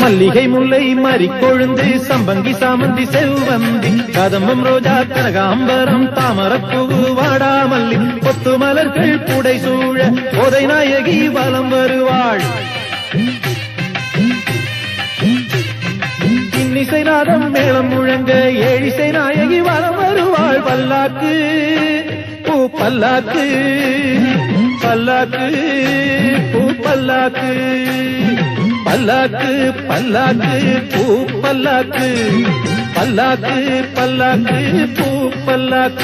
மல்லிகை முல்லை மறி கொழுந்து சம்பங்கி சாமந்தி செவ்வந்தி கதம்பம் ரோஜா கனகாம்பரம் தாமரப்பூவு வாடாமல்லி கொத்து மலர்கள் புடை சூழ போதை நாயகி வலம் வருவாள். இன்னிசை நாதம் மேளம் முழங்க ஏழிசை நாயகி வலம் வருவாள். பல்லாக்கு பூ பல்லாக்கு பல்லாக்கு பூ பல்லாக்கு. पलक पलकू पलक पलक पलक।